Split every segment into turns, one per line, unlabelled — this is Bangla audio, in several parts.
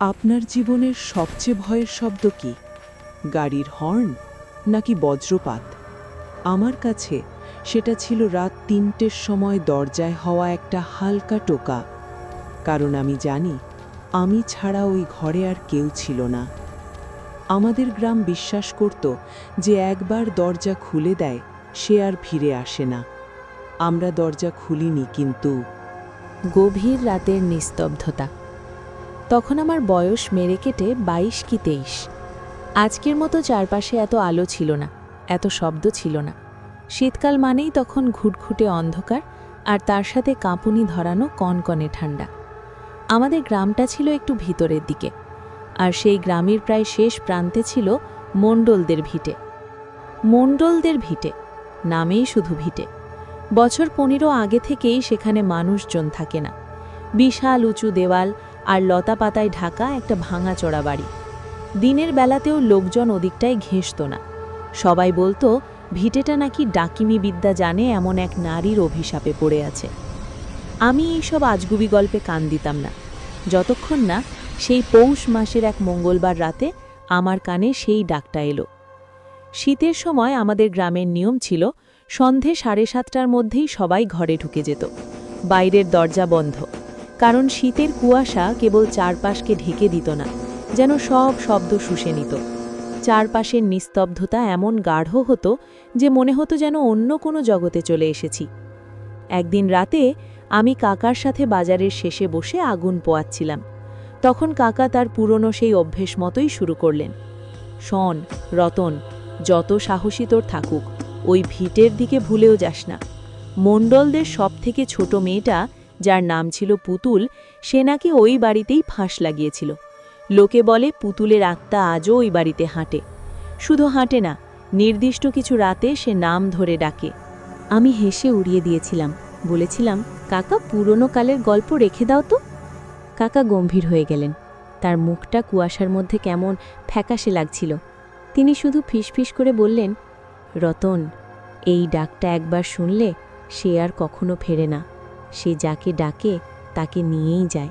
আপনার জীবনের সবচেয়ে ভয়ের শব্দ কি? গাড়ির হর্ন নাকি বজ্রপাত? আমার কাছে সেটা ছিল রাত তিনটের সময় দরজায় হওয়া একটা হালকা টোকা। কারণ আমি জানি, আমি ছাড়া ওই ঘরে আর কেউ ছিল না। আমাদের গ্রাম বিশ্বাস করত যে একবার দরজা খুলে দেয়, সে আর ফিরে আসে না। আমরা দরজা খুলিনি কিন্তু।
গভীর রাতের নিস্তব্ধতা। তখন আমার বয়স মেরে কেটে বাইশ কি তেইশ। আজকের মতো চারপাশে এত আলো ছিল না, এত শব্দ ছিল না। শীতকাল মানেই তখন ঘুটঘুটে অন্ধকার আর তার সাথে কাঁপুনি ধরানো কনকনে ঠান্ডা। আমাদের গ্রামটা ছিল একটু ভিতরের দিকে আর সেই গ্রামের প্রায় শেষ প্রান্তে ছিল মণ্ডলদের ভিটে। মণ্ডলদের ভিটে, নামেই শুধু ভিটে। বছর পনেরো আগে থেকেই সেখানে মানুষজন থাকে না। বিশাল উঁচু দেওয়াল আর লতা পাতায় ঢাকা একটা ভাঙাচোরা বাড়ি। দিনের বেলাতেও লোকজন ওদিকটায় ঘেঁষত না। সবাই বলতো, ভিটেটা নাকি ডাকিমি বিদ্যা জানে এমন এক নারীর অভিশাপে পড়ে আছে। আমি এইসব আজগুবি গল্পে কান দিতাম না। যতক্ষণ না সেই পৌষ মাসের এক মঙ্গলবার রাতে আমার কানে সেই ডাকটা এলো। শীতের সময় আমাদের গ্রামের নিয়ম ছিল, সন্ধে সাড়ে সাতটার মধ্যেই সবাই ঘরে ঢুকে যেত। বাইরের দরজা বন্ধ। কারণ শীতের কুয়াশা কেবল চারপাশকে ঢেকে দিত না, যেন সব শব্দ শুষে নিত। চারপাশের নিস্তব্ধতা এমন গাঢ় হতো যে মনে হতো যেন অন্য কোনো জগতে চলে এসেছি। একদিন রাতে আমি কাকার সাথে বাজারের শেষে বসে আগুন পোয়াচ্ছিলাম। তখন কাকা তার পুরনো সেই অভ্যেস মতোই শুরু করলেন। শন, রতন, যত সাহসী তোর থাকুক, ওই ভিটের দিকে ভুলেও যাস না। মণ্ডলদের সবথেকে ছোট মেয়েটা যার নাম ছিল পুতুল, সে নাকি ওই বাড়িতেই ফাঁস লাগিয়েছিল। লোকে বলে, পুতুলের আত্মা আজও ওই বাড়িতে হাঁটে। শুধু হাঁটে না, নির্দিষ্ট কিছু রাতে সে নাম ধরে ডাকে। আমি হেসে উড়িয়ে দিয়েছিলাম। বলেছিলাম, কাকা, পুরনো কালের গল্প রেখে দাও তো। কাকা গম্ভীর হয়ে গেলেন। তার মুখটা কুয়াশার মধ্যে কেমন ফ্যাকাশে লাগছিল। তিনি শুধু ফিসফিস করে বললেন, রতন, এই ডাকটা একবার শুনলে সে আর কখনো ফেরে না। সে যাকে ডাকে তাকে নিয়েই যায়।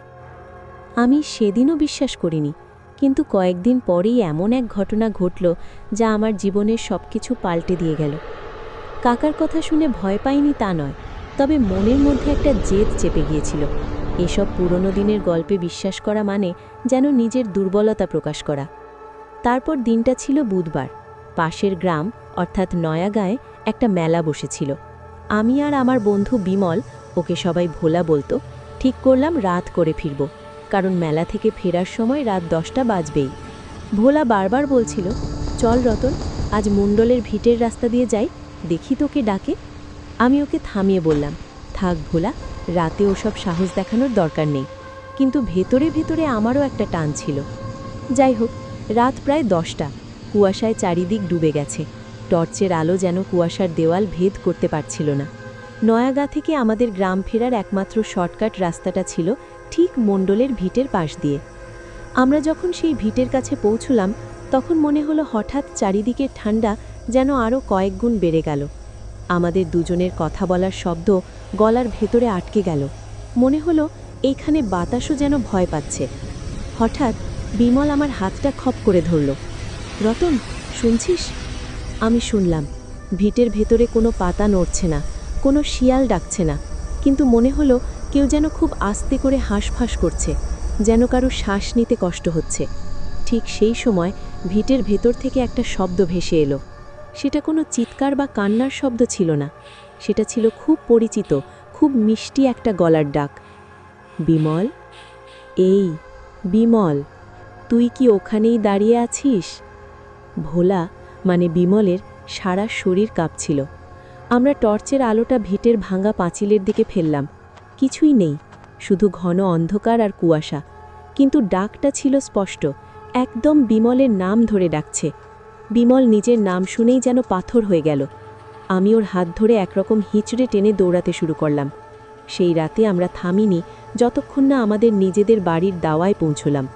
আমি সেদিনও বিশ্বাস করিনি, কিন্তু কয়েকদিন পরেই এমন এক ঘটনা ঘটল যা আমার জীবনের সব কিছু পাল্টে দিয়ে গেল। কাকার কথা শুনে ভয় পাইনি তা নয়, তবে মনের মধ্যে একটা জেদ চেপে গিয়েছিল। এসব পুরনো দিনের গল্পে বিশ্বাস করা মানে যেন নিজের দুর্বলতা প্রকাশ করা। তারপর দিনটা ছিল বুধবার। পাশের গ্রাম, অর্থাৎ নয়াগাঁয়ে, একটা মেলা বসেছিল। আমি আর আমার বন্ধু বিমল, ওকে সবাই ভোলা বলতো, ঠিক করলাম রাত করে ফিরব, কারণ মেলা থেকে ফেরার সময় রাত দশটা বাজবেই। ভোলা বারবার বলছিল, চল রতন, আজ মুন্ডলের ভিটের রাস্তা দিয়ে যাই, দেখি তোকে ডাকে। আমি ওকে থামিয়ে বললাম, থাক ভোলা, রাতে ওসব সাহস দেখানোর দরকার নেই। কিন্তু ভেতরে ভেতরে আমারও একটা টান ছিল। যাই হোক, রাত প্রায় দশটা, কুয়াশায় চারিদিক ডুবে গেছে। টর্চের আলো যেন কুয়াশার দেওয়াল ভেদ করতে পারছিল না। নয়াগা থেকে আমাদের গ্রাম ফেরার একমাত্র শর্টকাট রাস্তাটা ছিল ঠিক মণ্ডলের ভিটের পাশ দিয়ে। আমরা যখন সেই ভিটের কাছে পৌঁছলাম, তখন মনে হলো হঠাৎ চারিদিকের ঠান্ডা যেন আরও কয়েক গুণ বেড়ে গেল। আমাদের দুজনের কথা বলার শব্দ গলার ভেতরে আটকে গেল। মনে হলো এইখানে বাতাসও যেন ভয় পাচ্ছে। হঠাৎ বিমল আমার হাতটা খপ করে ধরল। রতন, শুনছিস? আমি শুনলাম, ভিটের ভেতরে কোনো পাতা নড়ছে না, কোনো শিয়াল ডাকছে না, কিন্তু মনে হলো কেউ যেন খুব আস্তে করে হাঁসফাঁস করছে, যেন কারও শ্বাস নিতে কষ্ট হচ্ছে। ঠিক সেই সময় ভিটের ভেতর থেকে একটা শব্দ ভেসে এলো। সেটা কোনো চিৎকার বা কান্নার শব্দ ছিল না, সেটা ছিল খুব পরিচিত, খুব মিষ্টি একটা গলার ডাক। বিমল? এই, বিমল, তুই কি ওখানেই দাঁড়িয়ে আছিস? ভোলা মানে বিমলের সারা শরীর কাঁপছিল। আমরা টর্চের আলোটা ভিটের ভাঙা পাঁচিলের দিকে ফেললাম। কিছুই নেই, শুধু ঘন অন্ধকার আর কুয়াশা। কিন্তু ডাকটা ছিল স্পষ্ট, একদম বিমলের নাম ধরে ডাকছে। বিমল নিজের নাম শুনেই যেন পাথর হয়ে গেল। আমি ওর হাত ধরে একরকম হিচড়ে টেনে দৌড়াতে শুরু করলাম। সেই রাতে আমরা থামিনি, যতক্ষণ না আমাদের নিজেদের বাড়ির দাওয়ায় পৌঁছলাম।